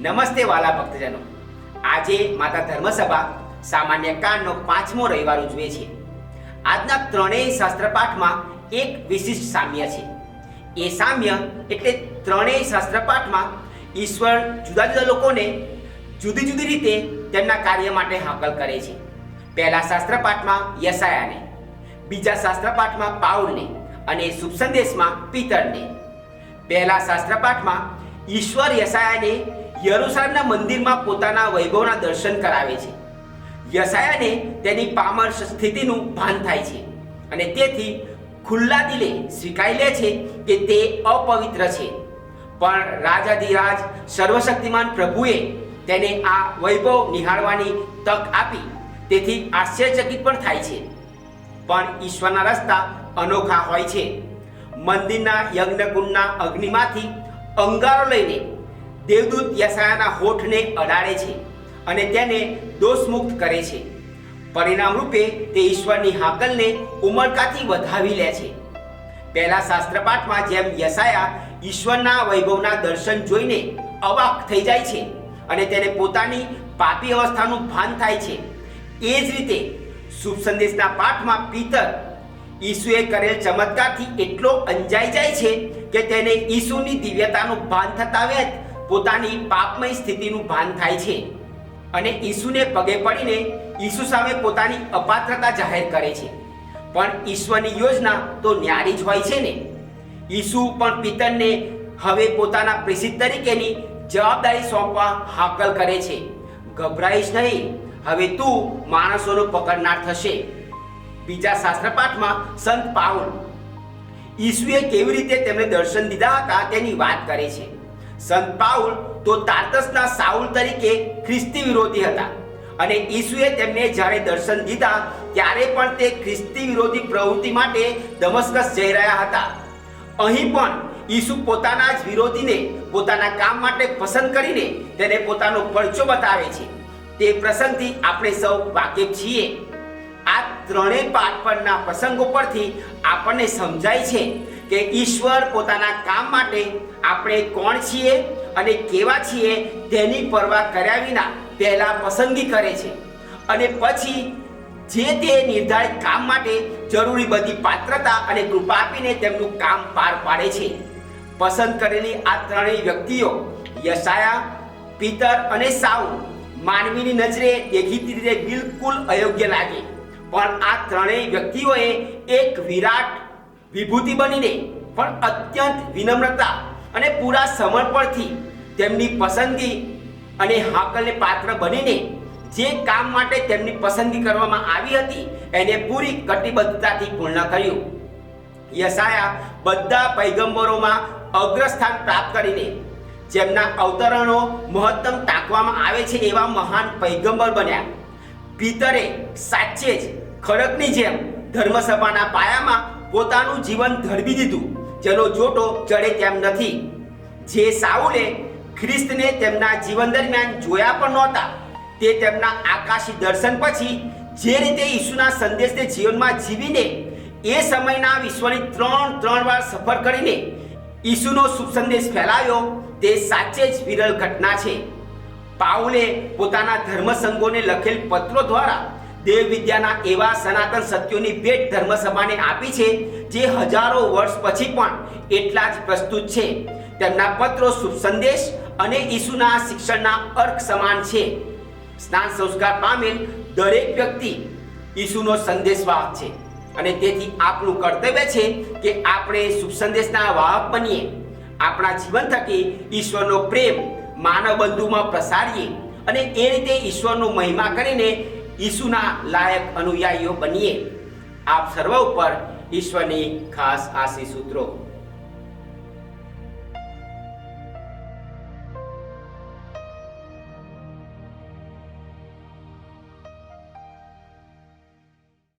નમસ્તે વાલા ભક્તજનો. આજે માતા ધર્મસભા સામાન્ય કાળનો પાંચમો રવિવાર ઉજવે છે. આજના ત્રણેય શાસ્ત્રપાઠમાં એક વિશિષ્ટ સામ્ય છે. એ સામ્ય એટલે ત્રણેય શાસ્ત્રપાઠમાં ઈશ્વર જુદા જુદા લોકોને જુદી જુદી રીતે તેમના કાર્ય માટે હાકલ કરે છે. પહેલા શાસ્ત્રપાઠમાં યસાયાને બીજા શાસ્ત્રપાઠમાં પાઉલને અને શુભ સંદેશમાં પિતરને. પહેલા શાસ્ત્રપાઠમાં ઈશ્વર યસાયાને યરુશલેમના મંદિરમાં પોતાના વૈભવના દર્શન કરાવે છે. યસાયાને તેની પામર સ્થિતિનું ભાન થાય છે અને તેથી ખુલ્લા દિલે સ્વીકારી લે છે કે તે અપવિત્ર છે. પણ રાજાધિરાજ સર્વશક્તિમાન પ્રભુએ તેને આ વૈભવ નિહાળવાની તક આપી તેથી આશ્ચર્યચકિત પણ થાય છે. પણ ઈશ્વરના રસ્તા અનોખા હોય છે. મંદિરના યજ્ઞકુંડના અગ્નિમાંથી અંગારો લઈને દેવદૂત યસાયાના હોઠને અડાડે છે અને તેને દોષમુક્ત કરે છે. પરિણામ રૂપે તે ઈશ્વરની હાકલને ઉમળકાથી વધાવી લે છે. પહેલા શાસ્ત્રપાઠમાં જેમ યસાયા ઈશ્વરના વૈભવના દર્શન જોઈને અવાક થઈ જાય છે અને તેને પોતાની પાપી અવસ્થાનું ભાન થાય છે, એ જ રીતે શુભ સંદેશના પાઠમાં પિતર ઈસુએ કરેલ ચમત્કારથી એટલો અંજાઈ જાય છે કે તેને ઈસુની દિવ્યતાનું ભાન થતા વેત પોતાની પાપમય સ્થિતિનું ભાન થાય છે. અને ઈસુને પગે પડીને ઈસુ સામે પોતાની અપાત્રતા જાહેર કરે છે. પણ ઈશ્વરની યોજના તો ન્યારી જ હોય છે ને. ઈસુ પણ પિતરને હવે પોતાના પ્રેષિત તરીકેની જવાબદારી સોંપવા હાકલ કરે છે. ગભરાઈશ નહીં, હવે તું માણસોનો પકડનાર થશે. બીજા શાસ્ત્રપાઠમાં સંત પાઉલ, ઈસુએ કેવી રીતે તેમને દર્શન દીધા હતા તેની વાત કરે છે. સંત પાઉલ તો તાર્તસના સાઉલ તરીકે ખ્રિસ્તી વિરોધી હતા. અને ઈસુએ તેમને જ્યારે દર્શન દીધા, ત્યારે પણ તે ખ્રિસ્તી વિરોધી પ્રવૃત્તિ માટે દમસ્કસ જઈ રહ્યા હતા. અહીં પણ ઈસુ પોતાના જ વિરોધીને પોતાના કામ માટે પસંદ કરીને તેને પોતાનો પરચો બતાવે છે. તે પ્રસંગથી આપણે સૌ વાકેફ છીએ. આ ત્રણેય પાઠ પરના પ્રસંગો પરથી આપણને સમજાય છે કે ઈશ્વર પોતાના કામ માટે આપણે કોણ છીએ અને કેવા છીએ તેની પરવા કર્યા વિના પહેલા પસંદગી કરે છે. અને પછી જે તે નિર્ધારિત કામ માટે જરૂરી બધી પાત્રતા અને કૃપા આપીને તેમનું કામ પાર પાડે છે. પસંદ કરેલી આ ત્રણેય વ્યક્તિઓ યશાયા, પિતર અને સાઉ માનવીની નજરે દેખીતી રીતે બિલકુલ અયોગ્ય લાગે. પણ આ ત્રણેય વ્યક્તિઓએ એક વિરાટ વિભૂતિ બનીને પણ અત્યંત વિનમ્રતા અને પૂરા સમર્પણથી તેમની પસંદગી અને હાકલને પાત્ર બનીને જે કામ માટે તેમની પસંદગી કરવામાં આવી હતી, એને પૂરી કટિબદ્ધતાથી પૂર્ણ કર્યું. યસાયા બધા પૈગંબરોમાં અગ્રસ્થાન પ્રાપ્ત કરીને જેમના અવતરણો મહત્તમ ટાંકવામાં આવે છે એવા મહાન પૈગંબર બન્યા. પિતરે સાચે જ ખડકની જેમ ધર્મસભાના પાયામાં પોતાનું જીવન ધડવી દીધું. જેનો જોટો ચડે તેમ નથી. જે સાઉલે ખ્રિસ્તને તેમના જીવન દરમિયાન જોયા પણ નહોતા, તે તેમના આકાશી દર્શન પછી જે રીતે ઈસુના સંદેશને જીવનમાં જીવીને એ સમયના વિશ્વની ત્રણ ત્રણ વાર સફર કરીને ઈસુનો શુભ સંદેશ ફેલાવ્યો, તે સાચે જ વિરલ ઘટના છે. પાઉલે પોતાના ધર્મસંઘોને લખેલ પત્રો દ્વારા દેવ વિદ્યાના એવા સનાતન સત્યોની ભેટ ધર્મસભાને આપી છે, જે હજારો વર્ષ પછી પણ એટલા જ પ્રસ્તુત છે. તેમના પત્રો શુભ સંદેશ અને ઈસુના શિક્ષણના અર્ક સમાન છે. સ્નાન સંસ્કાર પામેલ દરેક વ્યક્તિ ઈસુનો સંદેશવાહક છે. અને તેથી આપણું કર્તવ્ય છે કે આપણે શુભ સંદેશના વાહક બનીએ. આપણા જીવન થકી ઈશ્વરનો પ્રેમ માનવ બંધુમાં પ્રસારીએ અને એ રીતે ઈશ્વરનો મહિમા કરીને ઈસુના લાયક અનુયાયીઓ બનીએ. આપ સર્વ ઉપર ઈશ્વરની ખાસ આશીષ સૂત્રો